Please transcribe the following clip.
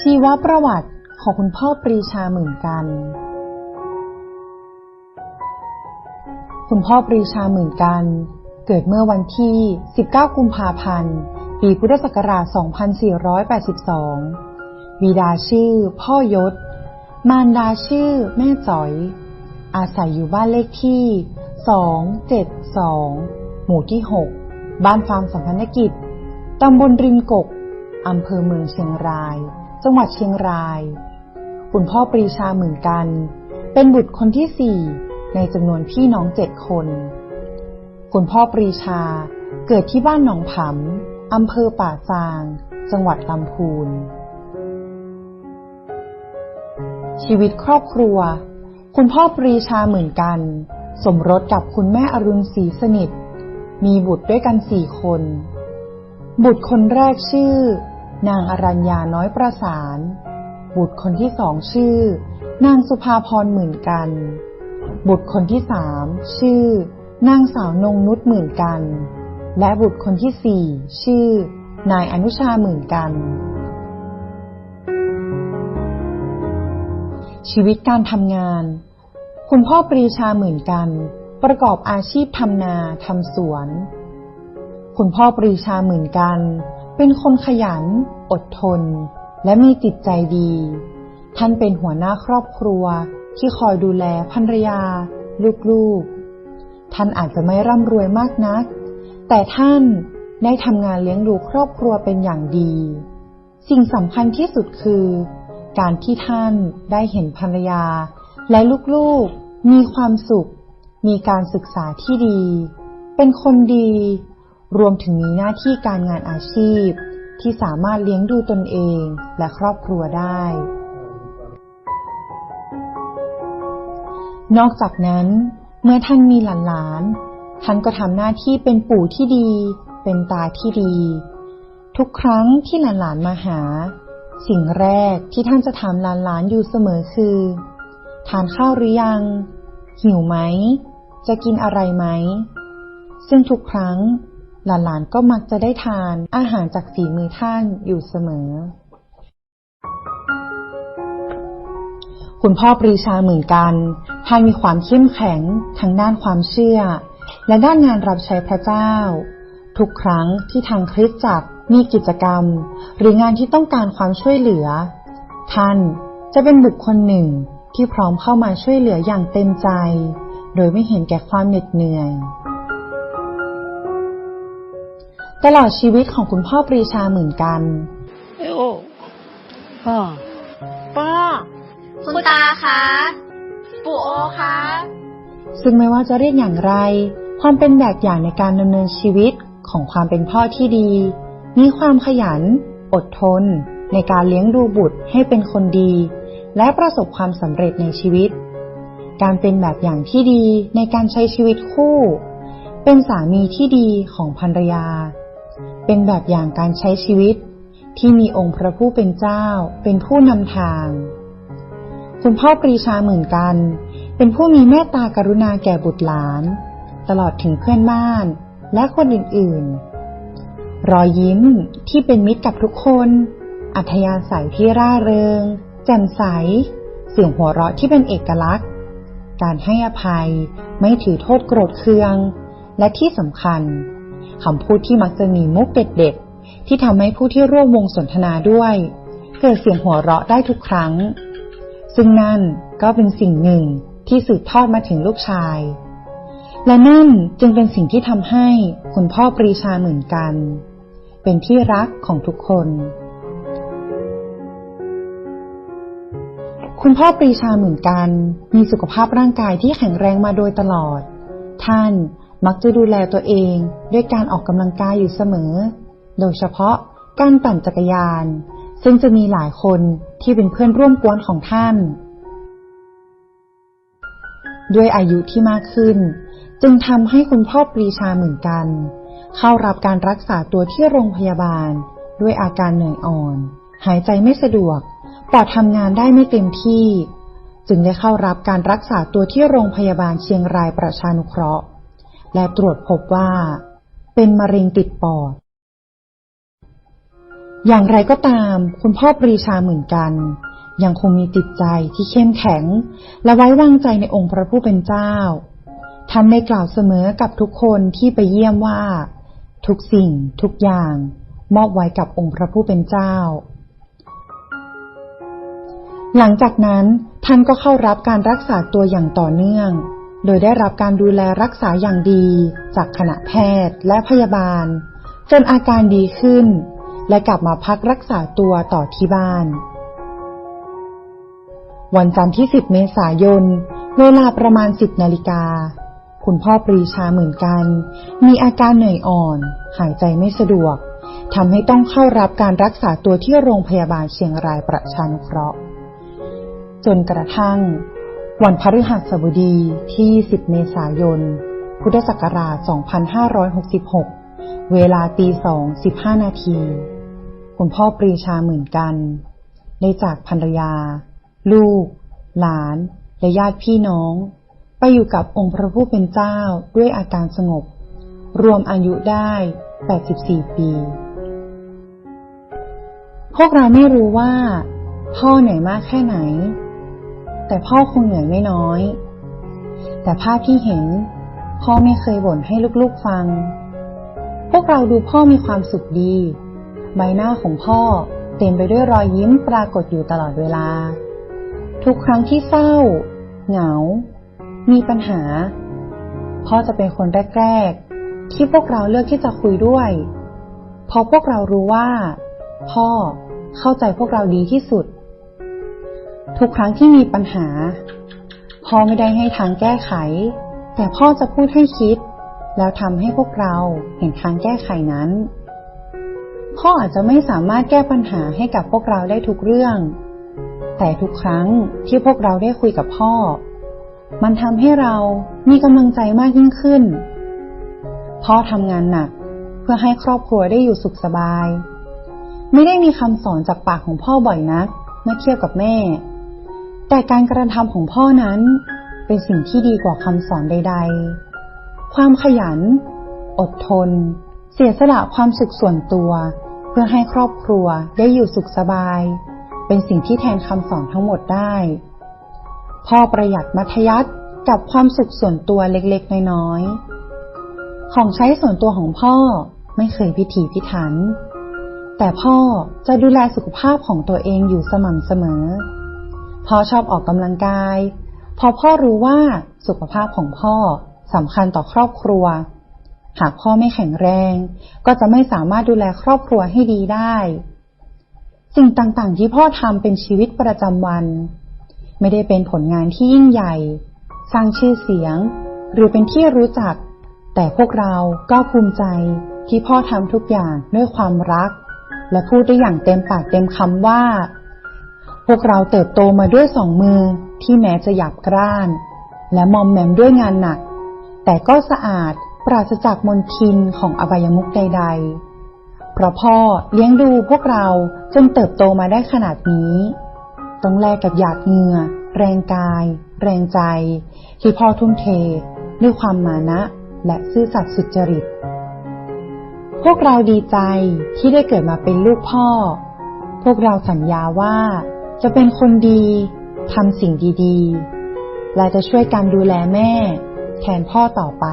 ชีวประวัติของคุณพ่อปรีชาหมื่นกัน คุณพ่อปรีชาหมื่นกัน เกิดเมื่อวันที่ 19 กุมภาพันธ์ ปีพุทธศักราช 2482 บิดาชื่อพ่อยศ มารดาชื่อแม่จ๋อย อาศัยอยู่บ้านเลขที่ 272 หมู่ที่ 6 บ้านฟาร์มสัมพันธกิจ ตำบลริมกก อำเภอเมืองเชียงราย จังหวัดเชียงราย คุณพ่อปรีชาเหมือนกัน เป็นบุตรคนที่สี่ในจำนวนพี่น้องเจ็ดคน คุณพ่อปรีชาเกิดที่บ้านหนองผำอำเภอป่าซาง จังหวัดลำพูน ชีวิตครอบครัว คุณพ่อปรีชาเหมือนกัน สมรสกับคุณแม่อรุณศรีสนิท มีบุตรด้วยกันสี่คน บุตรคนแรกชื่อ นางอรัญญาน้อยประสาน บุตรคนที่สองชื่อ นางสุภาพรหมื่นกัน บุตรคนที่สามชื่อ นางสาวนงนุชหมื่นกัน และบุตรคนที่สี่ชื่อ นายอนุชาหมื่นกัน ชีวิตการทำงาน คุณพ่อปรีชาหมื่นกัน ประกอบอาชีพทำนาทำสวน คุณพ่อปรีชาหมื่นกัน เป็นคนขยัน อดทน และมีจิตใจดี ท่านเป็นหัวหน้าครอบครัวที่คอยดูแลภรรยา ลูกๆ ท่านอาจจะไม่ร่ำรวยมากนัก แต่ท่านได้ทำงานเลี้ยงดูครอบครัวเป็นอย่างดี สิ่งสำคัญที่สุดคือ การที่ท่านได้เห็นภรรยา และลูกๆ มีความสุข มีการศึกษาที่ดี เป็นคนดี รวมถึงมีหน้าที่การงานอาชีพ ที่สามารถเลี้ยงดูตนเองและครอบครัวได้ นอกจากนั้น เมื่อท่านมีหลานๆ ท่านก็ทำหน้าที่เป็นปู่ที่ดี เป็นตาที่ดี ทุกครั้งที่หลานๆมาหา สิ่งแรกที่ท่านจะถามหลานๆอยู่เสมอคือ ทานข้าวหรือยัง หิวไหม จะกินอะไรไหมซึ่งทุกครั้ง หลานๆก็มักจะได้ทานอาหารจากฝีมือท่านอยู่เสมอ คุณพ่อปรีชาเหมือนกัน ท่านมีความเข้มแข็งทั้งด้านความเชื่อ และด้านงานรับใช้พระเจ้า ทุกครั้งที่ทางคริสตจักรมีกิจกรรม หรืองานที่ต้องการความช่วยเหลือ ท่านจะเป็นบุคคลหนึ่งที่พร้อมเข้ามาช่วยเหลืออย่างเต็มใจ โดยไม่เห็นแก่ความเหน็ดเหนื่อย ตลอดชีวิตของคุณพ่อปรีชาเหมือนกันไอโอพ่อป้าคุณตาคะปู่โอคะซึ่งไม่ว่าจะเรียกอย่างไร ความเป็นแบบอย่างในการดำเนินชีวิตของความเป็นพ่อที่ดี มีความขยัน อดทน ในการเลี้ยงดูบุตรให้เป็นคนดี และประสบความสำเร็จในชีวิต การเป็นแบบอย่างที่ดีในการใช้ชีวิตคู่ เป็นสามีที่ดีของภรรยา เป็นแบบอย่างการใช้ชีวิต ที่มีองค์พระผู้เป็นเจ้า เป็นผู้นำทาง คุณพ่อปรีชาเหมือนกัน เป็นผู้มีเมตตากรุณาแก่บุตรหลาน ตลอดถึงเพื่อนบ้านและคนอื่นๆ รอยยิ้มที่เป็นมิตรกับทุกคน อัธยาศัยที่ร่าเริง แจ่มใส เสียงหัวเราะที่เป็นเอกลักษณ์ การให้อภัยไม่ถือโทษโกรธเคือง และที่สำคัญ คำพูดที่มักจะมีมุกเด็ดๆ ที่ทำให้ผู้ที่ร่วมวงสนทนาด้วย เกิดเสียงหัวเราะได้ทุกครั้ง ซึ่งนั่นก็เป็นสิ่งหนึ่งที่สืบทอดมาถึงลูกชาย และนั่นจึงเป็นสิ่งที่ทำให้คุณพ่อปรีชาเหมือนกัน เป็นที่รักของทุกคน คุณพ่อปรีชาเหมือนกัน มีสุขภาพร่างกายที่แข็งแรงมาโดยตลอด ท่าน มักจะดูแลตัวเองด้วยการออกกำลังกายอยู่เสมอ โดยเฉพาะการปั่นจักรยาน ซึ่งจะมีหลายคนที่เป็นเพื่อนร่วมกวนของท่าน ด้วยอายุที่มากขึ้น จึงทำให้คุณพ่อปรีชาเหมือนกัน เข้ารับการรักษาตัวที่โรงพยาบาล ด้วยอาการเหนื่อยอ่อน หายใจไม่สะดวกปอดทำงานได้ไม่เต็มที่ จึงได้เข้ารับการรักษาตัวที่โรงพยาบาลเชียงรายประชานุเคราะห์ และตรวจพบว่า เป็นมะเร็งติดปอด อย่างไรก็ตาม คุณพ่อปรีชาเหมือนกัน ยังคงมีจิตใจที่เข้มแข็ง และไว้วางใจในองค์พระผู้เป็นเจ้า ท่านได้กล่าวเสมอกับทุกคนที่ไปเยี่ยมว่า ทุกสิ่งทุกอย่าง มอบไว้กับองค์พระผู้เป็นเจ้าหลังจากนั้นท่านก็เข้ารับการรักษาตัวอย่างต่อเนื่อง โดยได้รับการดูแลรักษาอย่างดีจากคณะแพทย์และพยาบาล จนอาการดีขึ้น และกลับมาพักรักษาตัวต่อที่บ้าน วันจันทร์ที่ 10 เมษายน เวลาประมาณ 10 นาฬิกา คุณพ่อปรีชาเหมือนกัน มีอาการเหนื่อยอ่อน หายใจไม่สะดวกทำให้ต้องเข้ารับการรักษาตัวที่โรงพยาบาลเชียงรายประชานุเคราะห์ จนกระทั่ง วันพฤหัสบดีที่ 10 เมษายน พุทธศักราช 2566 เวลาตีสอง15นาที คุณพ่อปรีชาเหมือนกัน ได้จากภรรยา ลูก หลาน และญาติพี่น้อง ไปอยู่กับองค์พระผู้เป็นเจ้าด้วยอาการสงบ รวมอายุได้ 84 ปี พวกเราไม่รู้ว่า พ่อเหนื่อยมากแค่ไหน แต่พ่อคงเหนื่อยไม่น้อย แต่ภาพที่เห็น พ่อไม่เคยบ่นให้ลูกๆฟัง พวกเราดูพ่อมีความสุขดี ใบหน้าของพ่อเต็มไปด้วยรอยยิ้มปรากฏอยู่ตลอดเวลา ทุกครั้งที่เศร้า เหงา มีปัญหา พ่อจะเป็นคนแรกๆ ที่พวกเราเลือกที่จะคุยด้วยเพราะพวกเรารู้ว่า พ่อเข้าใจพวกเราดีที่สุด ทุกครั้งที่มีปัญหา พ่อไม่ได้ให้ทางแก้ไข แต่พ่อจะพูดให้คิด แล้วทำให้พวกเราเห็นทางแก้ไขนั้น พ่ออาจจะไม่สามารถแก้ปัญหาให้กับพวกเราได้ทุกเรื่อง แต่ทุกครั้งที่พวกเราได้คุยกับพ่อ มันทำให้เรามีกำลังใจมากยิ่งขึ้น พ่อทำงานหนักเพื่อให้ครอบครัวได้อยู่สุขสบาย ไม่ได้มีคำสอนจากปากของพ่อบ่อยนักเมื่อเทียบกับแม่ แต่การกระทำของพ่อนั้นเป็นสิ่งที่ดีกว่าคำสอนใด ๆ ความขยัน อดทน เสียสละความสุขส่วนตัว เพื่อให้ครอบครัวได้อยู่สุขสบาย เป็นสิ่งที่แทนคำสอนทั้งหมดได้ พ่อประหยัดมัธยัติกับความสุขส่วนตัวเล็กๆ น้อยๆ ของใช้ส่วนตัวของพ่อไม่เคยพิถีพิถัน แต่พ่อจะดูแลสุขภาพของตัวเองอยู่สม่ำเสมอ พ่อชอบออกกำลังกาย พอพ่อรู้ว่าสุขภาพของพ่อสำคัญต่อครอบครัว หากพ่อไม่แข็งแรง ก็จะไม่สามารถดูแลครอบครัวให้ดีได้ สิ่งต่างๆ ที่พ่อทำเป็นชีวิตประจำวัน ไม่ได้เป็นผลงานที่ยิ่งใหญ่ สร้างชื่อเสียง หรือเป็นที่รู้จัก แต่พวกเราก็ภูมิใจที่พ่อทำทุกอย่างด้วยความรัก และพูดได้อย่างเต็มปากเต็มคำว่า พวกเราเติบโตมาด้วยสองมือที่แม้จะหยาบกร้าน และมอมแมมด้วยงานหนัก แต่ก็สะอาดปราศจากมลทินของอบายมุขใด ๆ เพราะพ่อเลี้ยงดูพวกเราจนเติบโตมาได้ขนาดนี้ ต้องแลกกับหยาดเหงื่อ แรงกาย แรงใจ ที่พ่อทุ่มเท ด้วยความมานะ และซื่อสัตย์สุจริต พวกเราดีใจที่ได้เกิดมาเป็นลูกพ่อ พวกเราสัญญาว่า จะเป็นคนดีทำสิ่งดีๆ และจะช่วยกันดูแลแม่ แทนพ่อต่อไป